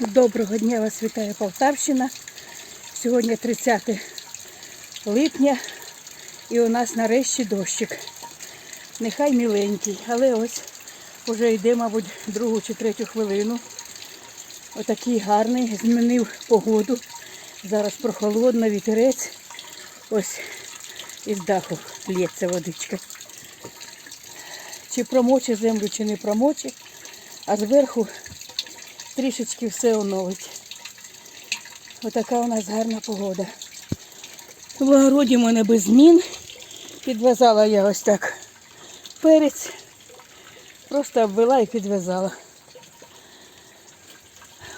Доброго дня вас вітає Полтавщина. Сьогодні 30 липня і у нас нарешті дощик. Нехай міленький, але ось вже йде, мабуть, другу чи третю хвилину. Отакий гарний, змінив погоду. Зараз прохолодно, вітерець. Ось із даху лється водичка. Чи промоче землю, чи не промоче, а зверху трішечки все оновить. Отака у нас гарна погода. В огороді в мене без змін. Підв'язала я ось так перець. Просто обвела і підв'язала.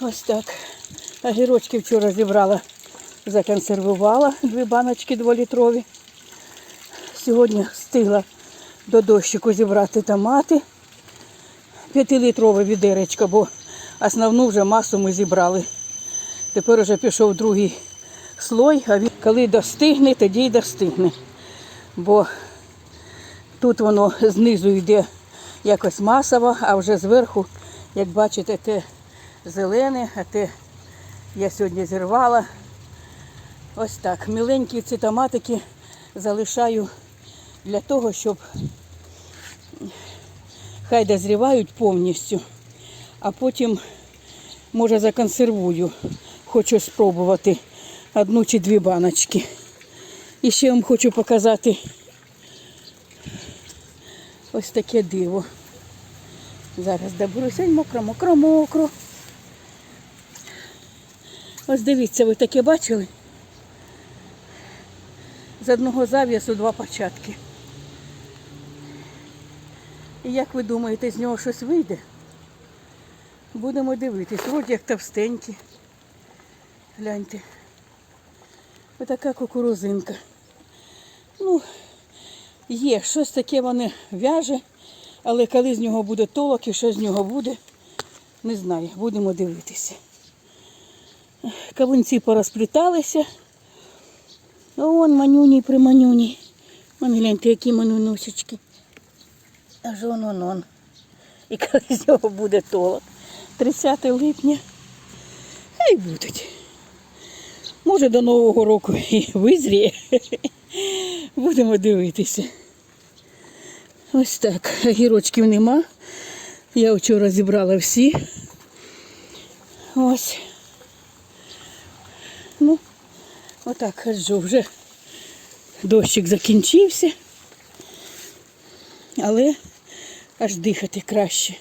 Ось так. Огірочки вчора зібрала, законсервувала дві баночки дволітрові. Сьогодні встигла до дощику зібрати томати. П'ятилітрове відеречко, бо основну вже масу ми зібрали. Тепер вже пішов другий слой, а він коли достигне, тоді й достигне. Бо тут воно знизу йде якось масово, а вже зверху, як бачите, те зелене, а те я сьогодні зірвала. Ось так. Міленькі ці томатики залишаю для того, щоб хай дозрівають повністю, а потім, може, законсервую. Хочу спробувати одну чи дві баночки. І ще вам хочу показати ось таке диво. Зараз доберуся, мокро, мокро, мокро. Ось дивіться, ви таке бачили? З одного зав'язу два початки. І як ви думаєте, з нього щось вийде? Будемо дивитись. Вроді як товстенькі. Гляньте. Отака кукурузинка. Ну, є, щось таке вони в'яже, але коли з нього буде толок і що з нього буде, не знаю, будемо дивитися. Кавунці порозпліталися. А вон манюні при манюні. Вон гляньте, які манюносечки. Аж он он он. І коли з нього буде толок. 30 липня. Хай будуть. Може до Нового року і визріє. Будемо дивитися. Ось так. Гірочків нема. Я вчора зібрала всі. Ось. Ну, отак ходжу. Вже дощик закінчився. Але аж дихати краще.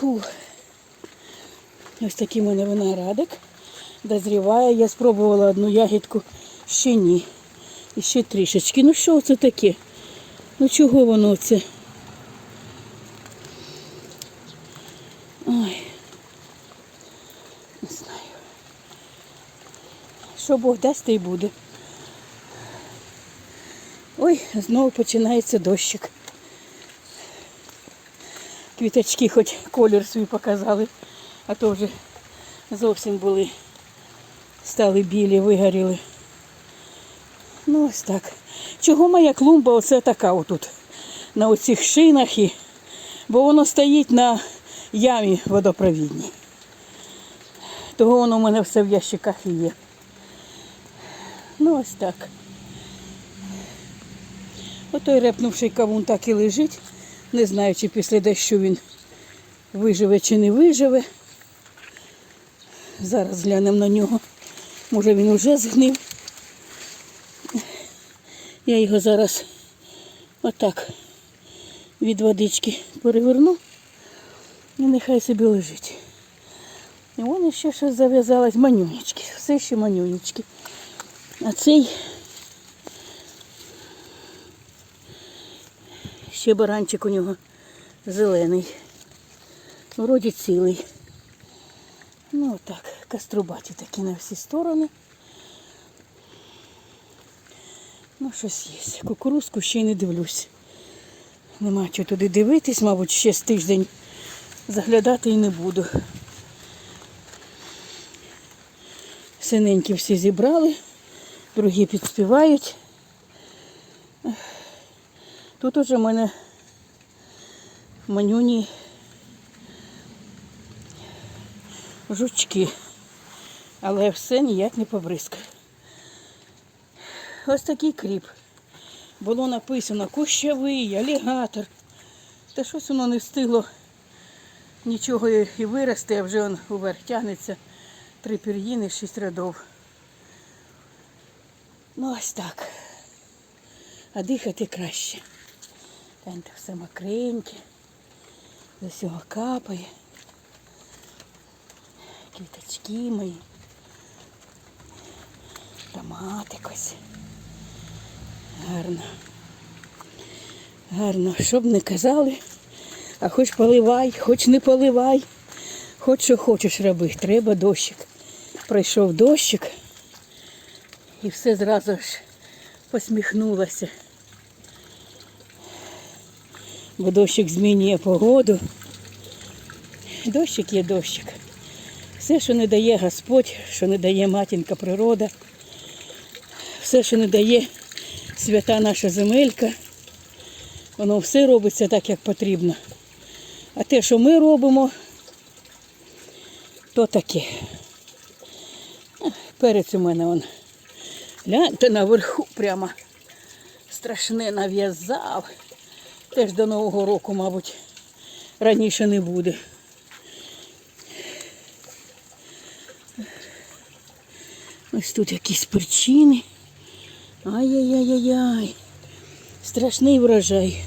Фу. Ось такий у мене виноградик. Дозріває. Я спробувала одну ягідку, ще ні. І ще трішечки. Ну що це таке? Ну чого воно це? Ой. Не знаю. Що Бог дасть, то й буде. Ой, знову починається дощик. Квіточки хоч колір свій показали, а то вже зовсім були, стали білі, вигоріли. Ну ось так. Чого моя клумба оце така отут, на оцих шинах, і... бо воно стоїть на ямі водопровідній. Того воно у мене все в ящиках і є. Ну ось так. Отой репнувший кавун так і лежить. Не знаю, чи після дощу він виживе чи не виживе. Зараз глянемо на нього. Може він вже згнив. Я його зараз отак від водички переверну і нехай собі лежить. І вон ще щось зав'язалось, манюнечки, все ще манюнечки. А цей ще баранчик у нього зелений. Вроді цілий. Ну отак, каструбаті такі на всі сторони. Ну, щось є. Кукурузку ще й не дивлюсь. Нема чого туди дивитись, мабуть, ще з тиждень заглядати і не буду. Синенькі всі зібрали, другі підспівають. Тут уже в мене манюні жучки. Але все ніяк не побризкає. Ось такий кріп. Було написано кущовий, алігатор. Та щось воно не встигло нічого і вирости, а вже он уверх тягнеться. Три пір'їни, шість рядов. Ну ось так. А дихати краще. Гляньте, все мокреньке. З усього капає. Квіточки мої. Томатик ось. Гарно. Гарно. Що б не казали, а хоч поливай, хоч не поливай, хоч що хочеш роби, треба дощик. Пройшов дощик і все зразу ж посміхнулося. Бо дощик змінює погоду. Дощик є дощик. Все, що не дає Господь, що не дає матінка природа, все, що не дає свята наша земелька, воно все робиться так, як потрібно. А те, що ми робимо, то таке. Перець у мене он. Гляньте наверху прямо страшне нав'язав. Теж до Нового року, мабуть, раніше не буде. Ось тут якісь перчини. Ай-яй-яй-яй. Страшний врожай.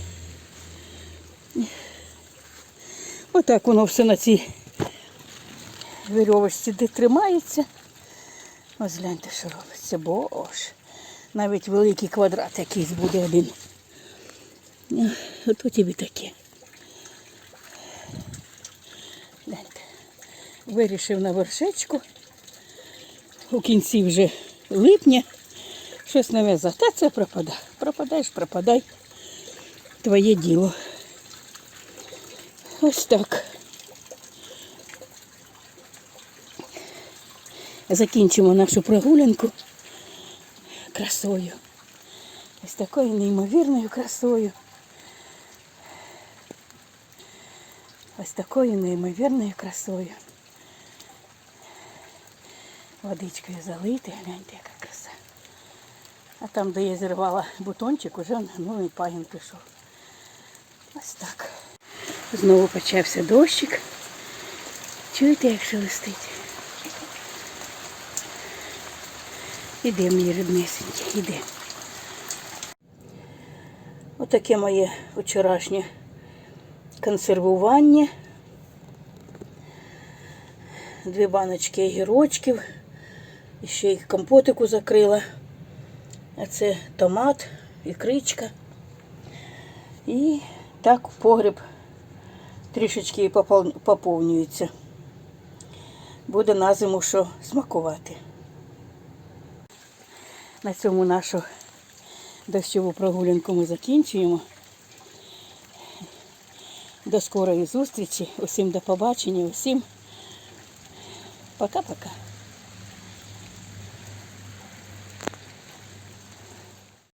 Отак воно все на цій вірьовочці де тримається. Ось гляньте, що робиться. Боже. Навіть великий квадрат якийсь буде один. Ото тобі таке. Вирішив на вершечку. У кінці вже липня. Щось нав'язати. Та це пропада. Пропадаєш, пропадай. Твоє діло. Ось так. Закінчимо нашу прогулянку красою. Ось такою неймовірною красою. Ось такою неймовірною красою. Водичкою залити, гляньте, яка краса. А там, де я зірвала бутончик, уже новий пагін пішов. Ось так. Знову почався дощик. Чуєте, як шелестить? Іде мій ріднесенький, іде. Отаке моє вчорашнє консервування. Дві баночки огірочків. Ще їх компотику закрила. А це томат, ікричка. І так погріб трішечки поповнюється. Буде на зиму що смакувати. На цьому нашу дощову прогулянку ми закінчуємо. До скорої зустрічі. Усім до побачення, усім пока-пока.